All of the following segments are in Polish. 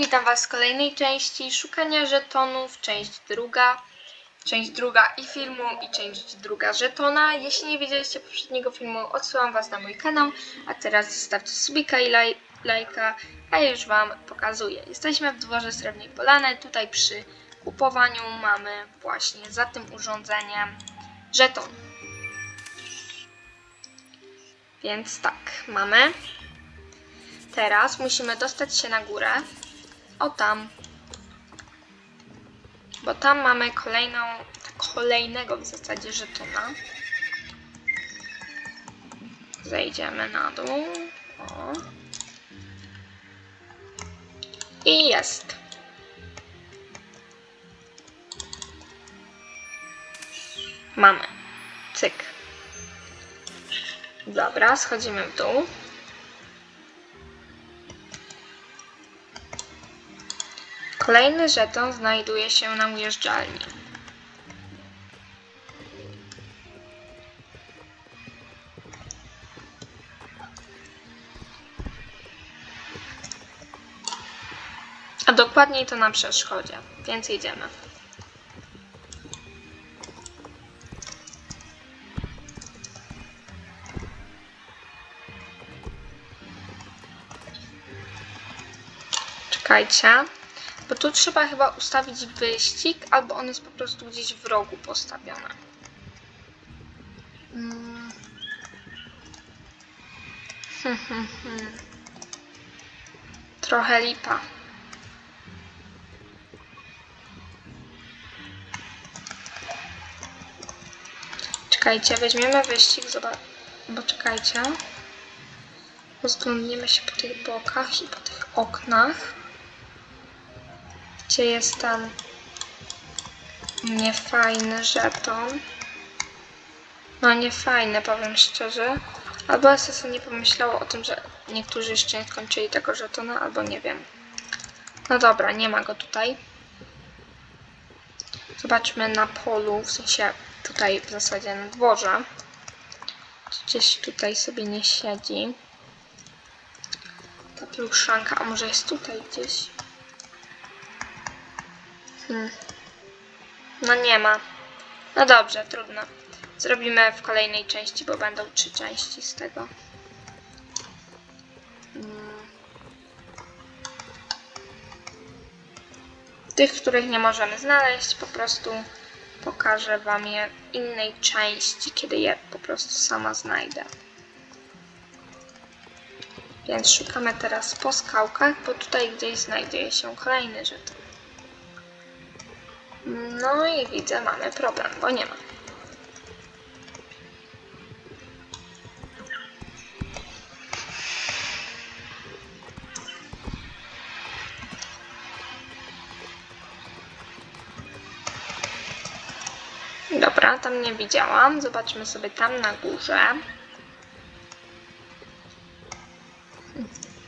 witam Was w kolejnej części szukania żetonów, część druga, część druga i filmu i część druga żetona. Jeśli nie widzieliście poprzedniego filmu, odsyłam Was na mój kanał, a teraz zostawcie subika i laj, lajka, a ja już Wam pokazuję. Jesteśmy w dworze Srebrnej Polany, tutaj przy kupowaniu mamy właśnie za tym urządzeniem żeton. Więc tak, mamy. Teraz musimy dostać się na górę. O tam. Bo tam mamy kolejną, kolejnego w zasadzie żetona. Zejdziemy na dół. O. I jest. Mamy. Cyk. Dobra, schodzimy w dół. Kolejny żeton znajduje się na ujeżdżalni. A dokładniej to na przeszkodzie, więc idziemy. Czekajcie. Bo tu trzeba chyba ustawić wyścig, albo on jest po prostu gdzieś w rogu postawiony. Mm. Hmm, hmm, hmm. Trochę lipa. Czekajcie, weźmiemy wyścig, zobacz. Bo czekajcie. Rozglądniemy się po tych bokach i po tych oknach gdzie jest tam niefajny żeton. No niefajny, powiem szczerze. Albo SS nie pomyślało o tym, że niektórzy jeszcze nie skończyli tego żetona, albo nie wiem. No dobra, nie ma go tutaj. Zobaczmy na polu, w sensie tutaj w zasadzie na dworze. Gdzieś tutaj sobie nie siedzi. Ta pluszanka, a może jest tutaj gdzieś? No nie ma. No dobrze, trudno. Zrobimy w kolejnej części, bo będą trzy części z tego. Hmm. Tych, których nie możemy znaleźć, po prostu pokażę Wam je w innej części, kiedy je po prostu sama znajdę. Więc szukamy teraz po skałkach, bo tutaj gdzieś znajduje się kolejny żeton. No i widzę, mamy problem, bo nie ma. Dobra, tam nie widziałam. Zobaczmy sobie tam na górze.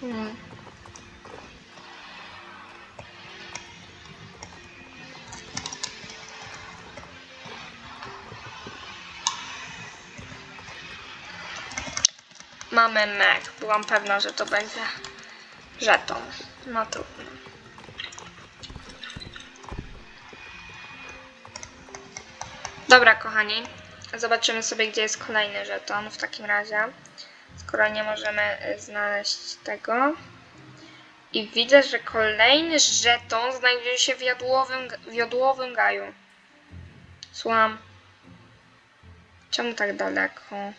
Hmm. Mamy mech. Byłam pewna, że to będzie żeton. No trudno. Dobra, kochani. Zobaczymy sobie, gdzie jest kolejny żeton w takim razie. Skoro nie możemy y, znaleźć tego. I widzę, że kolejny żeton znajduje się w jodłowym, w jodłowym gaju. Słucham. Czemu tak daleko?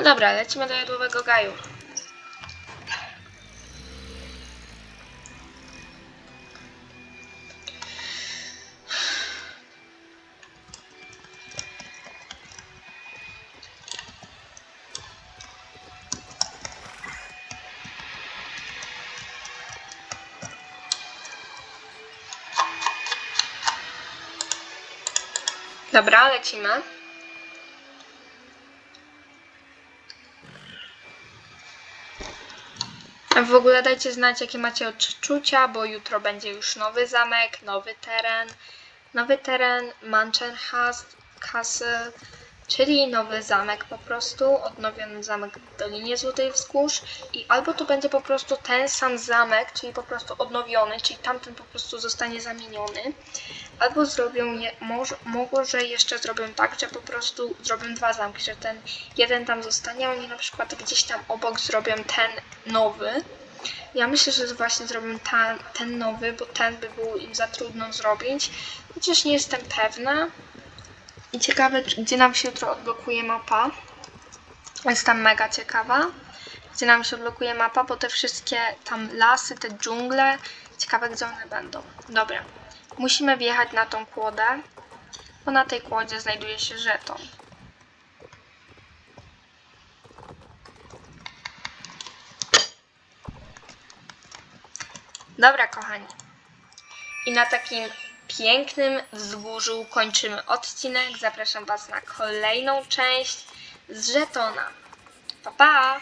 No dobra, lecimy do jadłowego gaju. Dobra, lecimy. W ogóle dajcie znać, jakie macie odczucia, bo jutro będzie już nowy zamek, nowy teren, nowy teren, Mansion Castle, czyli nowy zamek po prostu, odnowiony zamek w Dolinie Złotej Wzgórz i albo to będzie po prostu ten sam zamek, czyli po prostu odnowiony, czyli tamten po prostu zostanie zamieniony, albo zrobią, je, może, może jeszcze zrobią tak, że po prostu zrobią dwa zamki, że ten jeden tam zostanie, a oni na przykład gdzieś tam obok zrobią ten nowy. Ja myślę, że właśnie zrobią ta, ten nowy, bo ten by był im za trudno zrobić, chociaż nie jestem pewna. I ciekawe, gdzie nam się jutro odblokuje mapa. Jest tam mega ciekawa. Gdzie nam się odblokuje mapa, bo te wszystkie tam lasy, te dżungle, ciekawe gdzie one będą. Dobra. Musimy wjechać na tą kłodę, bo na tej kłodzie znajduje się żeton. Dobra, kochani. I na takim pięknym wzgórzu kończymy odcinek. Zapraszam Was na kolejną część z żetona. Pa, pa!